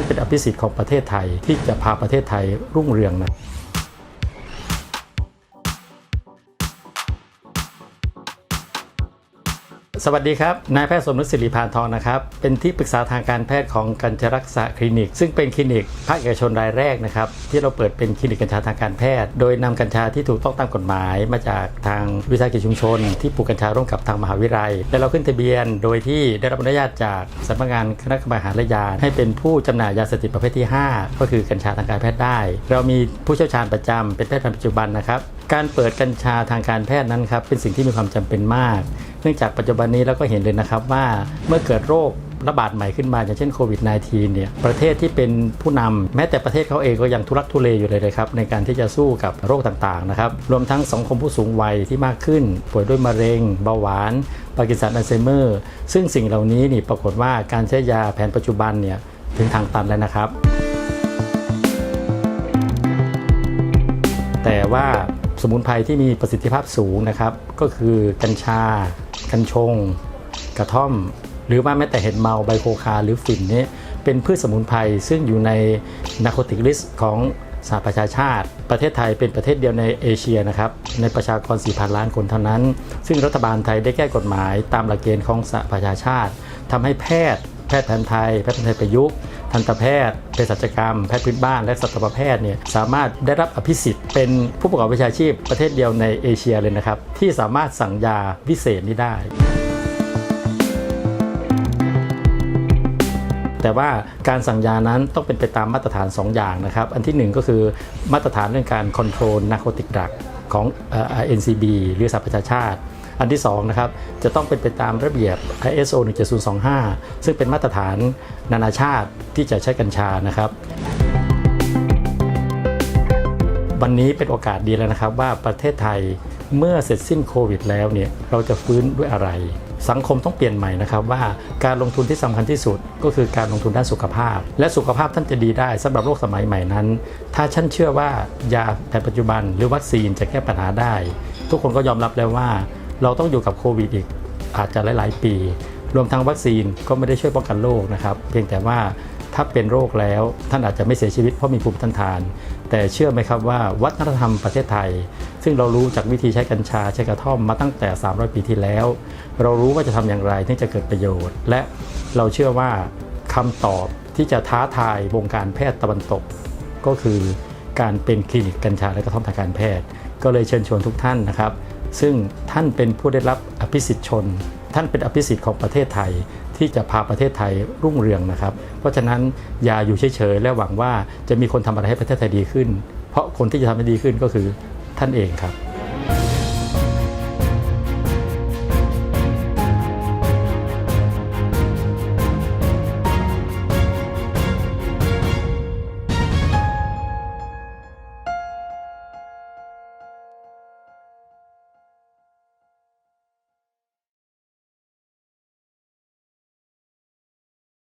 านเป็นอภิสิทธิ์ของประเทศไทยที่จะพาประเทศไทยรุ่งเรืองนะ สวัสดีครับ นายแพทย์สมนึกสิริพานทองนะครับ เป็นที่ปรึกษาทางการแพทย์ของกัญชรักษาคลินิก ซึ่งเป็นคลินิกภาคเอกชนรายแรกนะครับ ที่เราเปิดเป็นคลินิกกัญชาทางการแพทย์ โดยนำกัญชาที่ถูกต้องตามกฎหมาย มาจากทางวิสาหกิจชุมชน ที่ปลูกกัญชาร่วมกับทางมหาวิทยาลัย และเราขึ้นทะเบียน โดยที่ได้รับอนุญาตจากสำนักงานคณะกรรมการอาหารและยาให้เป็นผู้จำหน่ายยาเสพติดประเภทที่ 5 ก็คือกัญชาทางการแพทย์ได้ เรามีผู้เชี่ยวชาญประจำเป็นแพทย์ปัจจุบันนะครับการเปิดกัญชาทางการแพทย์นั้นครับเป็นสิ่งที่มีความจำเป็นมาก เนื่องจากปัจจุบันนี้เราก็เห็นเลยนะครับว่าเมื่อเกิดโรคระบาดใหม่ขึ้นมาอย่างเช่นโควิด -19 เนี่ยประเทศที่เป็นผู้นำแม้แต่ประเทศเขาเองก็ยังทุรักทุเลอยู่เลยนะครับในการที่จะสู้กับโรคต่างๆนะครับรวมทั้งสังคมผู้สูงวัยที่มากขึ้น ป่วยด้วยมะเร็ง เบาหวานปากินสันอัลไซเมอร์ ซึ่งสิ่งเหล่านี้นี่ปรากฏว่าการใช้ยาแผนปัจจุบันเนี่ยถึงทางตันแล้วนะครับ แต่ว่าสมุนไพรที่มีประสิทธิภาพสูงนะครับก็คือกัญชา กัญชง กระท่อม หรือว่าแม้แต่เห็ดเมาไบโคคาหรือฝิ่นนี้เป็นพืชสมุนไพรซึ่งอยู่ในนาโคติกลิสของสหประชาชาติ ประเทศไทยเป็นประเทศเดียวในเอเชียนะครับในประชากร 4,000 ล้านคนเท่านั้น ซึ่งรัฐบาลไทยได้แก้กฎหมายตามหลักเกณฑ์ของสหประชาชาติทำให้แพทย์ แพทย์แผนไทย แพทย์แผนไทยประยุกต์ ทันตแพทย์เภสัชกรรม แพทย์พื้นบ้านและสัตวแพทย์เนี่ยสามารถได้รับอภิสิทธิ์เป็นผู้ประกอบวิชาชีพประเทศเดียวในเอเชียเลยนะครับ ที่สามารถสั่งยาวิเศษนี้ได้แต่ว่าการสั่งยานั้นต้องเป็นไปตามมาตรฐาน 2 อย่างนะครับ อันที่ 1 ก็คือมาตรฐานเรื่องการคอนโทรลนาโคติกดักของเอ่อ NCB หรือสหประชาชาติ อันที่2นะครับจะต้องเป็นไปตามระเบียบ ISO 17025 ซึ่งเป็นมาตรฐานนานาชาติที่จะใช้กัญชานะครับวันนี้เป็นโอกาสดีแล้วนะครับว่าประเทศไทยเมื่อเสร็จสิ้นโควิดแล้วเนี่ยเราจะฟื้นด้วยอะไร สังคมต้องเปลี่ยนใหม่นะครับว่าการลงทุนที่สำคัญที่สุด ก็คือการลงทุนด้านสุขภาพ และสุขภาพท่านจะดีได้สำหรับโลกสมัยใหม่นั้น ถ้าท่านเชื่อว่ายาแผนปัจจุบัน หรือวัคซีนจะแก้ปัญหาได้ ทุกคนก็ยอมรับแล้วว่า เราต้องอยู่กับโควิดอีกอาจจะหลาย ๆ ปี รวมทั้งวัคซีนก็ไม่ได้ช่วยป้องกันโรคนะครับ เพียงแต่ว่าถ้าเป็นโรคแล้วท่านอาจจะไม่เสียชีวิตเพราะมีภูมิต้านทาน แต่เชื่อไหมครับว่าวัฒนธรรมประเทศไทย ซึ่งเรารู้จากวิธีใช้กัญชาใช้กระท่อมมาตั้งแต่ 300 ปีที่แล้ว เรารู้ว่าจะทำอย่างไรที่จะเกิดประโยชน์ และเราเชื่อว่าคำตอบที่จะท้าทายวงการแพทย์ตะวันตก ก็คือการเป็นคลินิกกัญชาและกระท่อมทางการแพทย์ ก็เลยเชิญชวนทุกท่านนะครับ ซึ่งท่านเป็นผู้ได้รับอภิสิทธิ์ชน ท่านเป็นอภิสิทธิ์ของประเทศไทยที่จะพาประเทศไทยรุ่งเรืองนะครับ เพราะฉะนั้นอย่าอยู่เฉยๆและหวังว่าจะมีคนทำอะไรให้ประเทศไทยดีขึ้น เพราะคนที่จะทำให้ดีขึ้นก็คือท่านเองครับ